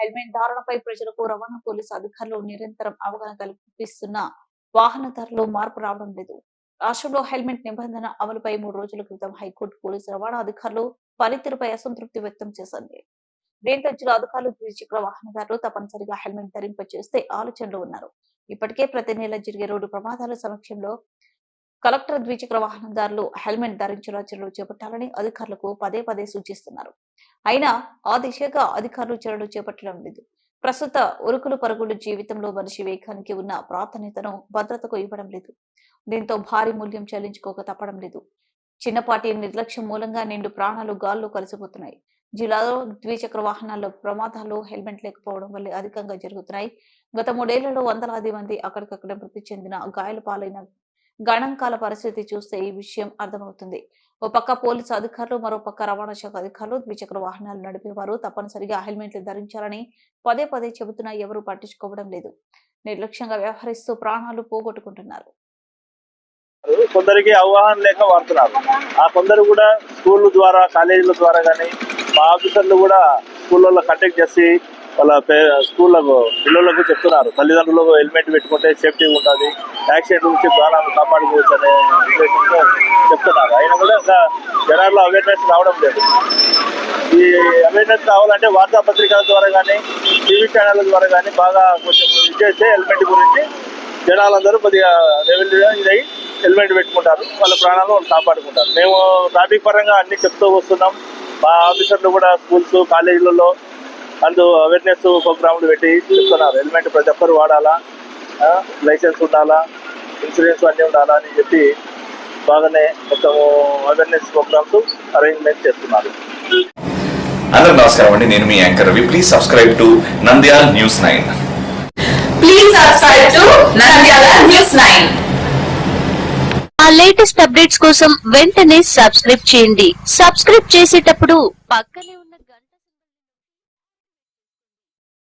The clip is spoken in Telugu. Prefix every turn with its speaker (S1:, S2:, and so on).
S1: హెల్మెట్ ధారణపై ప్రజలకు రవాణా పోలీసు అధికారులు నిరంతరం అవగాహన కల్పిస్తున్న వాహనదారులు మార్పు రావడం లేదు. రాష్ట్రంలో హెల్మెట్ నిబంధన అమలుపై మూడు రోజుల క్రితం హైకోర్టు పోలీసు రవాణా అధికారులు పనితీరుపై అసంతృప్తి వ్యక్తం చేసింది. దీంతో జిల్లా అధికారులు ద్విచక్ర వాహనదారులు తప్పనిసరిగా హెల్మెట్ ధరింప చేస్తే ఆలోచనలో ఉన్నారు. ఇప్పటికే ప్రతి నెల జరిగే రోడ్డు ప్రమాదాల సమక్షంలో కలెక్టర్ ద్విచక్ర వాహనదారులు హెల్మెట్ ధరించేలా చర్యలు చేపట్టాలని అధికారులకు పదే పదే సూచిస్తున్నారు. అయినా ఆ దిశగా అధికారులు చర్యలు చేపట్టడం లేదు. ప్రస్తుత ఉరుకులు పరుగులు జీవితంలో మనిషి వేగానికి ఉన్న ప్రాధాన్యతను భద్రతకు ఇవ్వడం లేదు. దీంతో భారీ మూల్యం చెల్లించుకోక తప్పడం లేదు. చిన్నపాటి నిర్లక్ష్యం మూలంగా నిండు ప్రాణాలు గాల్లో కలిసిపోతున్నాయి. జిల్లాలో ద్విచక్ర వాహనాల్లో ప్రమాదాలు హెల్మెట్ లేకపోవడం వల్ల అధికంగా జరుగుతున్నాయి. గత మూడేళ్ళలో వందలాది మంది అక్కడికక్కడ మృతి చెందిన గాయాల పాలైన గణాంకాల పరిస్థితి చూస్తే ఈ విషయం అర్థమవుతుంది. ఓ పక్క పోలీసు అధికారులు మరో పక్క రవాణా శాఖ అధికారులు ద్విచక్ర వాహనాలు నడిపేవారు. తప్పనిసరిగా హెల్మెట్లు ధరించాలని పదే పదే చెబుతున్నా ఎవరూ పట్టించుకోవడం లేదు. నిర్లక్ష్యంగా వ్యవహరిస్తూ ప్రాణాలు పోగొట్టుకుంటున్నారు.
S2: కొందరికి అవగాహన లేక వాడుతున్నారు. ఆ కొందరు కూడా స్కూల్ ద్వారా కాలేజీల ద్వారా కానీ మా ఆఫీసర్లు కూడా స్కూళ్ళలో కంటెక్ట్ చేసి వాళ్ళ పే- స్కూళ్ళకు పిల్లలకు చెప్తున్నారు. తల్లిదండ్రులకు హెల్మెట్ పెట్టుకుంటే సేఫ్టీ ఉంటుంది. యాక్సిడెంట్ నుంచి ప్రాణాలు కాపాడుకోవచ్చు అనే ఉద్దేశంతో చెప్తున్నారు. అయినా కూడా ఇంకా జనాల్లో అవేర్నెస్ రావడం లేదు. ఈ అవేర్నెస్ రావాలంటే వార్తాపత్రికల ద్వారా కానీ టీవీ ఛానళ్ళ ద్వారా కానీ బాగా కొంచెం ఇది హెల్మెట్ గురించి జనాలందరూ కొద్దిగా రెవెన్యూ ఇది హెల్మెట్ పెట్టుకుంటారు. వాళ్ళ ప్రాణాలు వాళ్ళు కాపాడుకుంటారు. మేము ట్రాఫిక్ పరంగా అన్ని చెప్తూ వస్తున్నాం. మా ఆఫీసర్లు కూడా స్కూల్స్ కాలేజీలలో అందు అవేర్నెస్ ప్రోగ్రాములు పెట్టి చెప్తున్నారు. హెల్మెట్ ప్రతి ఒక్కరు వాడాలా? ఆ, లైసెన్స్ ఉండాలా? ఇన్సూరెన్స్ అన్నీ ఉండాలా అని చెప్పి బాగానే మొత్తం అవేర్నెస్ ప్రోగ్రామ్స్ అరేంజ్మెంట్ చేస్తున్నారు.
S3: అందరూ నమస్కారం అండి. నేను మీ anchor Ravi. Please subscribe to Nandyal news nine
S4: Please subscribe to Nandyala News 9.
S5: మా లేటెస్ట్ అప్డేట్స్ కోసం వెంటనే సబ్స్క్రైబ్ చేయండి. సబ్స్క్రైబ్ చేసేటప్పుడు పక్కనే ఉన్న